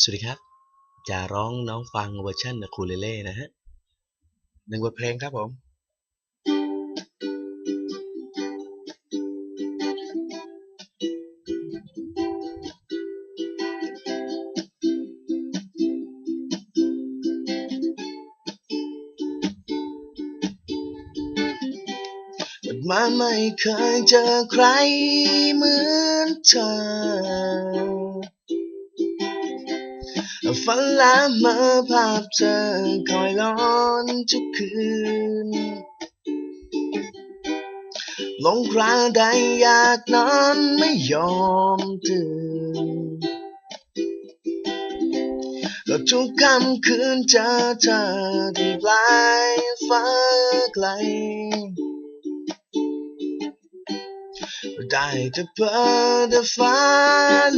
สวัสดีครับ จะร้องน้องฟังเวอร์ชันคูเลเล่นะฮะหนึ่งบทเพลงครับผมเกิดมาไม่เคยเจอใครเหมือนเธอ ฝันละเมื่อภาพเธอคอยล้อนทุกคืนลงคราใดอยากนอนไม่ยอมตื่นก็ทุกค่ำคืนเจอเธอที่ปลายฟ้าไกลได้แต่เพ้อแต่ฟ้า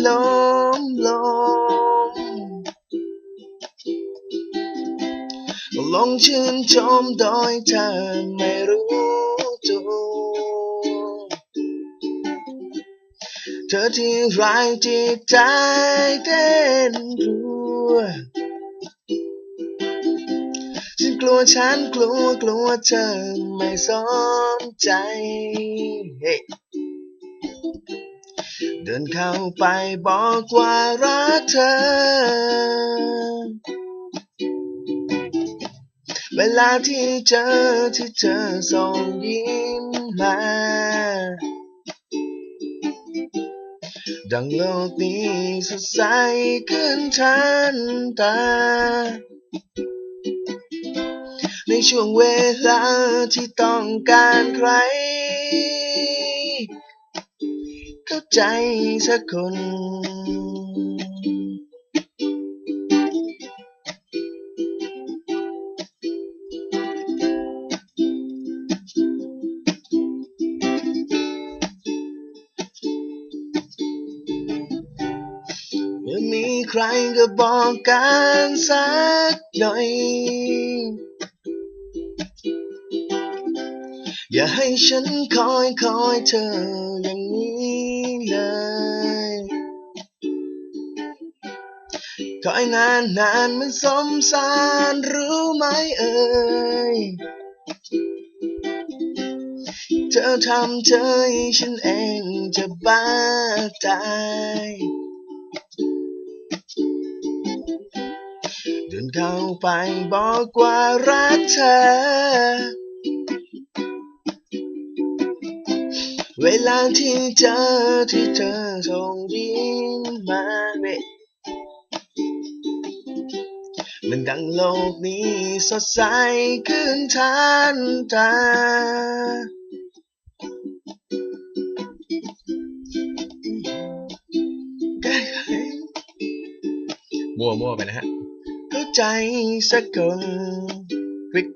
ลมลม ลงชื่นชมโดยเธอไม่รู้ตัวเธอที่ไร้จิตใจเต้นรัวฉันกลัวฉันกลัวกลัวเธอไม่สนใจ Hey เดินเข้าไปบอกว่ารักเธอ เวลาที่เจอที่เธอส่งยิ้มมา ดังโลกนี้สดใสขึ้นทันตา ในช่วงเวลาที่ต้องการใคร เข้าใจสักคน มีใครก็บอกกันสักหน่อย อย่าให้ฉันคอยคอยเธออย่างนี้เลยคอยนานนานมันสมสารรู้ไหมเอ่ยเธอทำเธอให้ฉันเองจะบ้าตาย เดินเข้าไปบอกว่ารักเธอ เวลาที่เจอที่เธอส่งยิ้มมาเว้ยมันดังโลกนี้สดใสขึ้นทันตามั่วมั่วไปนะฮะ ใจสักคนคลิก